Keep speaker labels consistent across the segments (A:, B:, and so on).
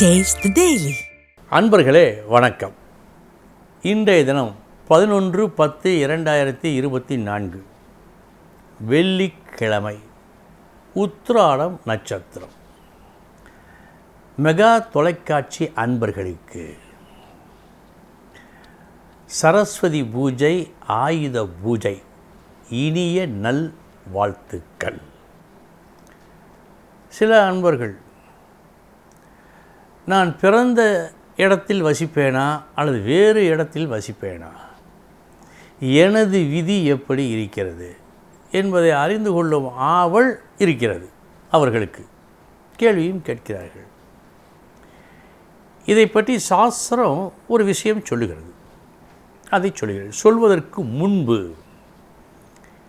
A: Taste daily
B: அன்பர்களே வணக்கம். இன்றைய தினம் பதினொன்று பத்து இரண்டாயிரத்தி இருபத்தி நான்கு. வெள்ளிக்கிழமை. உத்ராடம் நட்சத்திரம். மெகா தொலைக்காட்சி அன்பர்களுக்கு. சரஸ்வதி பூஜை ஆயுத பூஜை இனிய நல் வாழ்த்துக்கள் சில அன்பர்கள் நான் பிறந்த இடத்தில் வசிப்பேனா அல்லது வேறு இடத்தில் வசிப்பேனா? எனது விதி எப்படி இருக்கிறது? என்பதை அறிந்து கொள்ளும் ஆவல் இருக்கிறது அவர்களுக்கு. கேள்வியும் கேட்கிறார்கள். இதை பற்றி சாஸ்திரம் ஒரு விஷயம் சொல்லுகிறது. அதை சொல்லுகிறது. சொல்வதற்கு முன்பு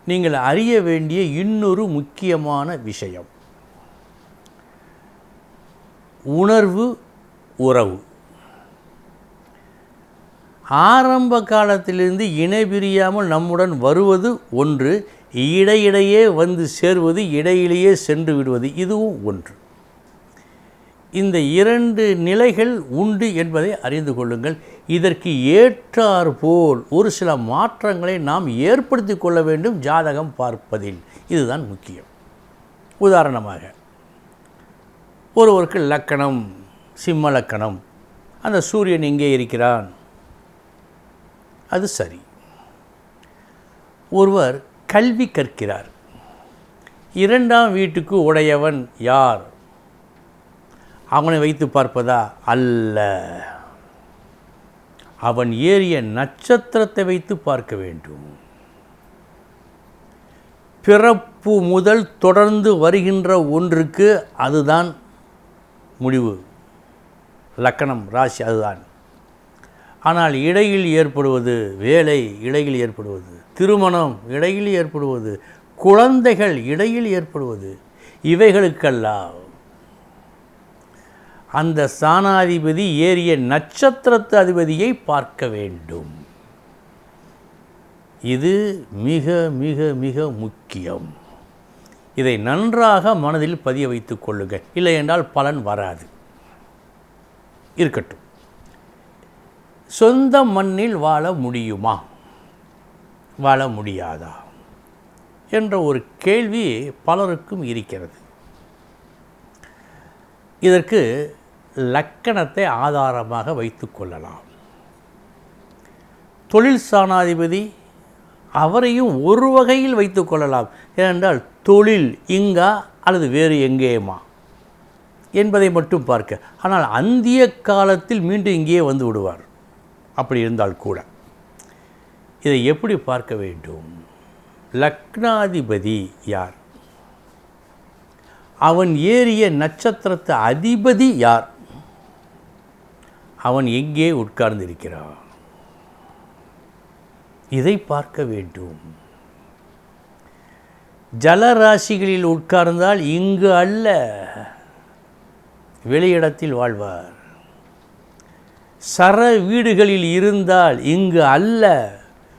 B: நீங்கள் அறிய வேண்டிய இன்னொரு முக்கியமான விஷயம். உணர்வு உறவு. ஆரம்ப காலத்திலிருந்து இணை பிரியாமல் நம்முடன் வருவது ஒன்று இடையிடையே வந்து சேர்வது இடையிலேயே சென்று விடுவது இதுவும் ஒன்று. இந்த இரண்டு நிலைகள் உண்டு என்பதை அறிந்து கொள்ளுங்கள். இதற்கு ஏற்றார் போல் ஒரு சில மாற்றங்களை நாம் ஏற்படுத்தி கொள்ள வேண்டும் ஜாதகம் பார்ப்பதில். இதுதான் முக்கியம். உதாரணமாக ஒருவருக்கு லக்கணம் சிம்ம லக்கணம். அந்த சூரியன் எங்கே இருக்கிறான். அது சரி. ஒருவர் கல்வி கற்கிறார். இரண்டாம் வீட்டுக்கு உடையவன் யார்? அவனை வைத்து பார்ப்பதா அல்ல. அவன் ஏறிய நட்சத்திரத்தை வைத்து பார்க்க வேண்டும். பிறப்பு முதல் தொடர்ந்து வருகின்ற ஒன்றுக்கு அதுதான் முடிவு. லக்கணம் ராசி அதுதான். ஆனால் இடையில் ஏற்படுவது வேலை இடையில் ஏற்படுவது. திருமணம் இடையில் ஏற்படுவது. குழந்தைகள் இடையில் ஏற்படுவது. இவைகளுக்கெல்லாம் அந்த ஸ்தானாதிபதி ஏறிய நட்சத்திரத்து அதிபதியை பார்க்க வேண்டும். இது மிக மிக மிக முக்கியம். இதை நன்றாக மனதில் பதிய வைத்துக் கொள்ளுங்கள். இல்லை என்றால் பலன் வராது. இருக்கட்டும். சொந்த மண்ணில் வாழ முடியுமா? வாழ முடியாதா? என்ற ஒரு கேள்வி பலருக்கும் இருக்கிறது. இதற்கு லக்கணத்தை ஆதாரமாக வைத்து கொள்ளலாம். தொழில் சாணாதிபதி அவரையும் ஒரு வகையில் வைத்து கொள்ளலாம். ஏனென்றால் தொழில் இங்கா அல்லது வேறு எங்கேயுமா? என்பதை மட்டும் பார்க்க. ஆனால் அந்திய காலத்தில் மீண்டும் இங்கேயே வந்து விடுவார். அப்படி இருந்தால் கூட. இதை எப்படி பார்க்க வேண்டும்? லக்னாதிபதி யார்? அவன் ஏறிய நட்சத்திரத்து அதிபதி யார்? அவன் எங்கே உட்கார்ந்திருக்கிறான்? இதை பார்க்க வேண்டும். ஜலராசிகளில் உட்கார்ந்தால் இங்கு அல்ல. வெளியிடத்தில் வாழ்வார். சர வீடுகளில் இருந்தால் இங்கு அல்ல.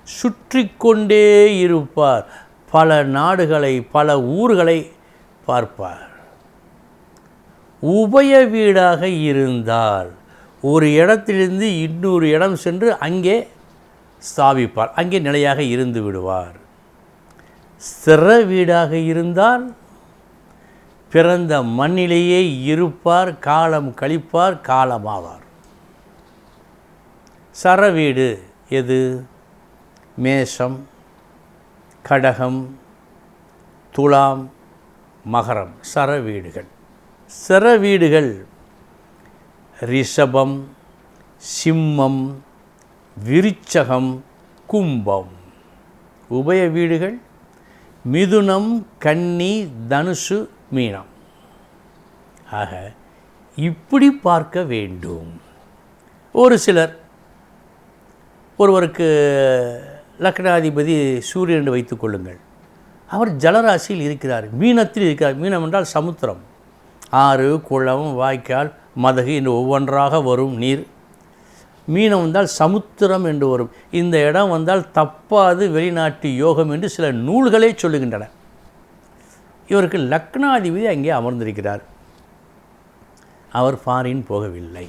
B: சுற்றி கொண்டே இருப்பார். பல நாடுகளை பல ஊர்களை பார்ப்பார். உபய வீடாக இருந்தால் ஒரு இடத்திலிருந்து இன்னொரு இடம் சென்று அங்கே ஸ்தாபிப்பார் அங்கே நிலையாக இருந்து விடுவார். சிற வீடாக இருந்தால் பிறந்த மண்ணிலேயே இருப்பார் காலம் கழிப்பார் காலமாவார். சரவீடு எது? மேஷம் கடகம் துலாம் மகரம். சரவீடுகள் வீடுகள் ரிஷபம் சிம்மம் விருச்சகம் கும்பம். உபய வீடுகள் மிதுனம் கன்னி தனுசு மீனம். ஆக இப்படி பார்க்க வேண்டும். ஒரு சிலர் ஒருவருக்கு லக்னாதிபதி சூரியன் என்று வைத்துக் கொள்ளுங்கள். அவர் ஜலராசியில் இருக்கிறார் மீனத்தில் இருக்கிறார். மீனம் என்றால் சமுத்திரம். ஆறு குளம் வாய்க்கால் மதகு என்று ஒவ்வொன்றாக வரும் நீர். மீனம் வந்தால் சமுத்திரம் என்று வரும். இந்த இடம் வந்தால் தப்பாது வெளிநாட்டு யோகம் என்று சில நூல்களே சொல்லுகின்றன. இவருக்கு லக்னாதிபதி அங்கே அமர்ந்திருக்கிறார். அவர் ஃபாரின் போகவில்லை.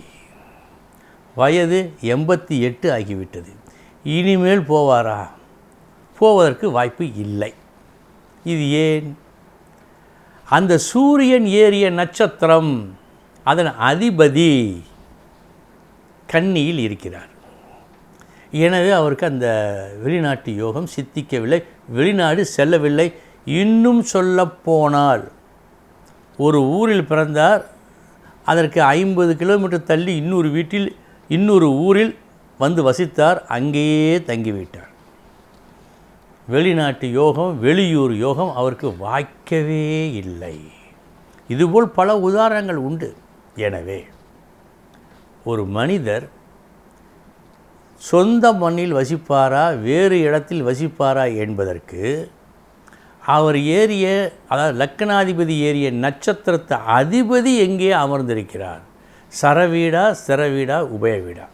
B: வயது எண்பத்தி எட்டு ஆகிவிட்டது. இனிமேல் போவாரா? போவதற்கு வாய்ப்பு இல்லை. இது ஏன்? அந்த சூரியன் ஏறிய நட்சத்திரம் அதன் அதிபதி கன்னியில் இருக்கிறார். எனவே அவருக்கு அந்த வெளிநாட்டு யோகம் சித்திக்கவில்லை வெளிநாடு செல்லவில்லை இன்னும் சொல்லப்போனால் ஒரு ஊரில் பிறந்தார் அதற்கு ஐம்பது கிலோமீட்டர் தள்ளி இன்னொரு வீட்டில் இன்னொரு ஊரில் வந்து வசித்தார் அங்கேயே தங்கிவிட்டார். வெளிநாட்டு யோகம் வெளியூர் யோகம் அவருக்கு வாய்க்கவே இல்லை. இதுபோல் பல உதாரணங்கள் உண்டு. எனவே ஒரு மனிதர் சொந்த மண்ணில் வசிப்பாரா வேறு இடத்தில் வசிப்பாரா என்பதற்கு அவர் ஏறிய அதாவது லக்கணாதிபதி ஏறிய நட்சத்திரத்தை அதிபதி எங்கே அமர்ந்திருக்கிறார்? சரவீடா சிறவீடா உபயவீடா?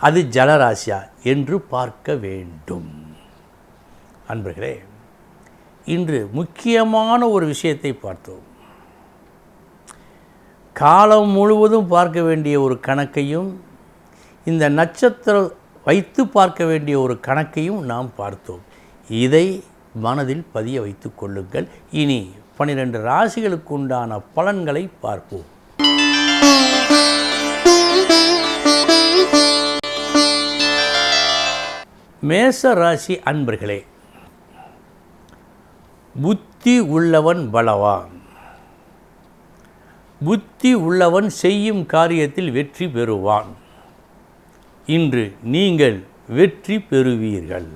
B: அது ஜலராசியா என்று பார்க்க வேண்டும். அன்பர்களே இன்று முக்கியமான ஒரு விஷயத்தை பார்த்தோம். காலம் முழுவதும் பார்க்க வேண்டிய ஒரு கணக்கையும் இந்த நட்சத்திரம் வைத்து பார்க்க வேண்டிய ஒரு கணக்கையும் நாம் பார்த்தோம். இதை மனதில் பதிய வைத்து கொள்ளுங்கள். இனி பனிரெண்டு ராசிகளுக்கு உண்டான பலன்களை பார்ப்போம். மேச ராசி அன்பர்களே புத்தி உள்ளவன் பலவான். புத்தி உள்ளவன் செய்யும் காரியத்தில் வெற்றி பெறுவான். இன்று நீங்கள் வெற்றி பெறுவீர்கள்.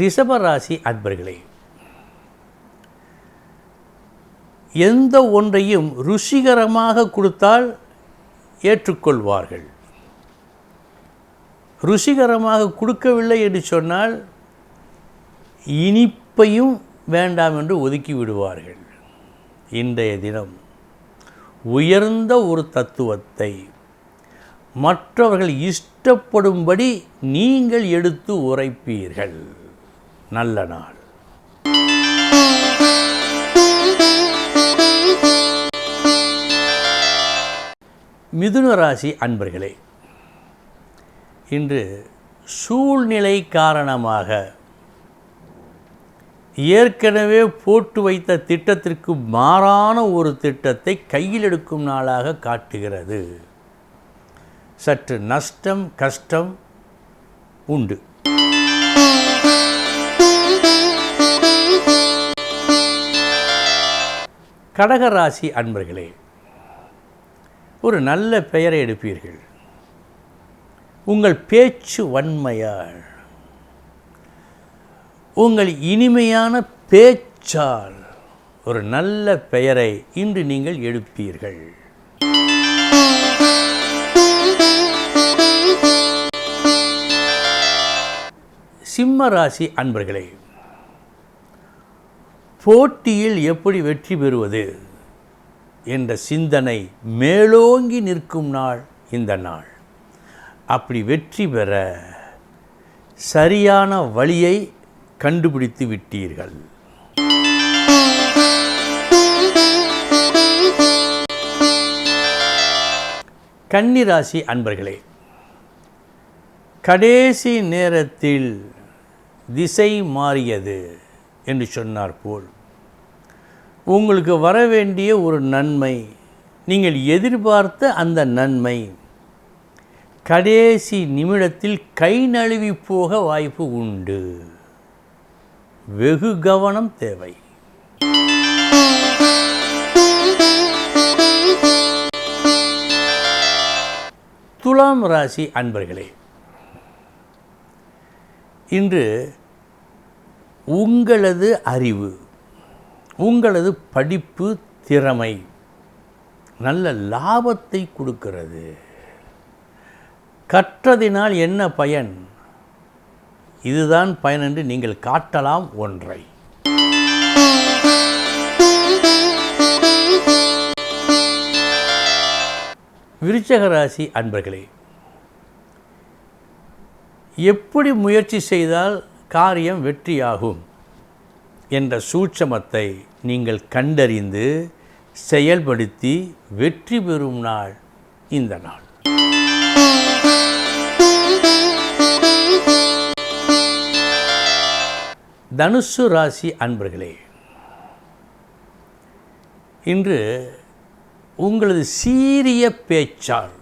B: ரிஷபராசி அன்பர்களே எந்த ஒன்றையும் ருசிகரமாக கொடுத்தால் ஏற்றுக்கொள்வார்கள். ருசிகரமாக கொடுக்கவில்லை என்று சொன்னால் இனிப்பையும் வேண்டாம் என்று ஒதுக்கி விடுவார்கள். இன்றைய தினம் உயர்ந்த ஒரு தத்துவத்தை மற்றவர்கள் இஷ்டப்படும்படி நீங்கள் எடுத்து உரைப்பீர்கள். நல்ல நாள். மிதுன ராசி அன்பர்களே இன்று சூழ்நிலை காரணமாக ஏற்கனவே போட்டு வைத்த திட்டத்திற்கு மாறான ஒரு திட்டத்தை கையில் எடுக்கும் நாளாக காட்டுகிறது. சற்று நஷ்டம் கஷ்டம் உண்டு. கடகராசி அன்பர்களே ஒரு நல்ல பெயரை எடுப்பீர்கள். உங்கள் பேச்சு வன்மையால். உங்கள் இனிமையான பேச்சால் ஒரு நல்ல பெயரை இன்று நீங்கள் எடுப்பீர்கள் சிம்ம ராசி அன்பர்களே போட்டியில் எப்படி வெற்றி பெறுவது என்ற சிந்தனை மேலோங்கி நிற்கும் நாள் இந்த நாள். அப்படி வெற்றி பெற சரியான வழியை கண்டுபிடித்து விட்டீர்கள். கன்னிராசி அன்பர்களே கடைசி நேரத்தில் திசை மாறியது என்று சொன்னார் போல் உங்களுக்கு வர வேண்டிய ஒரு நன்மை நீங்கள் எதிர்பார்த்த அந்த நன்மை கடைசி நிமிடத்தில் கை நழுவி போக வாய்ப்பு உண்டு. வெகு கவனம் தேவை. துலாம் ராசி அன்பர்களே இன்று உங்களது அறிவு உங்களது படிப்பு திறமை நல்ல லாபத்தை கொடுக்கிறது. கற்றதினால் என்ன பயன்? இதுதான் பயன் என்று நீங்கள் காட்டலாம் ஒன்றை. விருச்சக ராசி அன்பர்களே எப்படி முயற்சி செய்தால் காரியம் வெற்றியாகும் என்ற சூட்சமத்தை நீங்கள் கண்டறிந்து செயல்படுத்தி வெற்றி பெறும் நாள் இந்த நாள். தனுசு ராசி அன்பர்களே இன்று உங்களது சீரிய பேச்சால்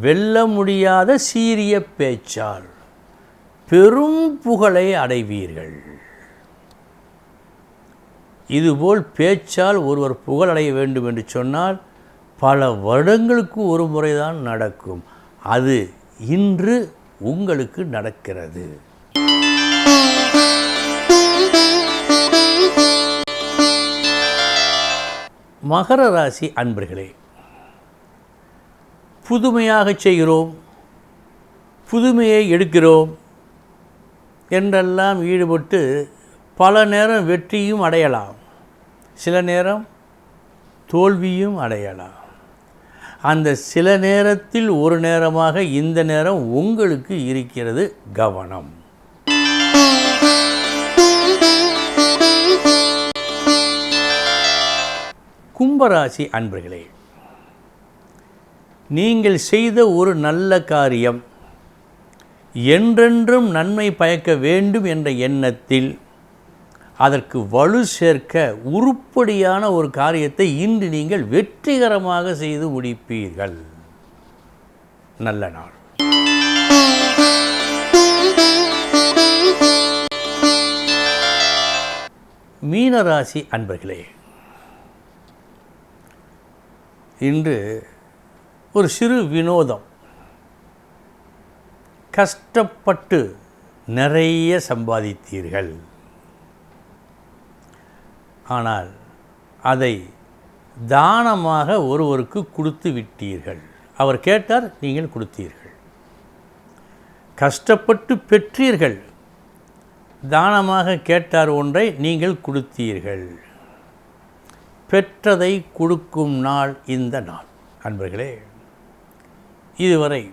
B: வெல்ல முடியாத சீரிய பேச்சால் பெரும் புகழை அடைவீர்கள். இதுபோல் பேச்சால் ஒருவர் புகழடைய வேண்டும் என்று சொன்னால் பல வருடங்களுக்கு ஒரு முறைதான் நடக்கும். அது இன்று உங்களுக்கு நடக்கிறது. மகர ராசி அன்பர்களே புதுமையாக செய்கிறோம் புதுமையை எடுக்கிறோம் என்றெல்லாம் ஈடுபட்டு பல நேரம் வெற்றியும் அடையலாம். சில நேரம் தோல்வியும் அடையலாம். அந்த சில நேரத்தில் ஒரு நேரமாக இந்த நேரம் உங்களுக்கு இருக்கிறது கவனம். கும்பராசி அன்பர்களே நீங்கள் செய்த ஒரு நல்ல காரியம் என்றென்றும் நன்மை பயக்க வேண்டும் என்ற எண்ணத்தில் அதற்கு வலு சேர்க்க உருப்படியான ஒரு காரியத்தை இன்று நீங்கள் வெற்றிகரமாக செய்து முடிப்பீர்கள். நல்ல நாள். மீனராசி அன்பர்களே இன்று ஒரு சிறு வினோதம். கஷ்டப்பட்டு நிறைய சம்பாதித்தீர்கள். ஆனால் அதை தானமாக ஒருவருக்கு கொடுத்து விட்டீர்கள். அவர் கேட்டார் நீங்கள் கொடுத்தீர்கள். கஷ்டப்பட்டு பெற்றீர்கள். தானமாக கேட்டார் ஒன்றை நீங்கள் கொடுத்தீர்கள். பெற்றதை கொடுக்கும் நாள் இந்த நாள். அன்பர்களே இதுவரை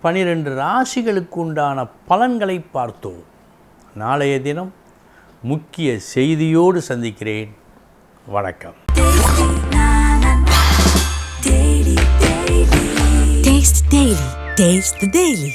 B: பனிரெண்டு ராசிகளுக்கு உண்டான பலன்களை பார்த்தோம். நாளைய தினம் முக்கிய செய்தியோடு சந்திக்கிறேன். வணக்கம்.
A: Taste the Daily.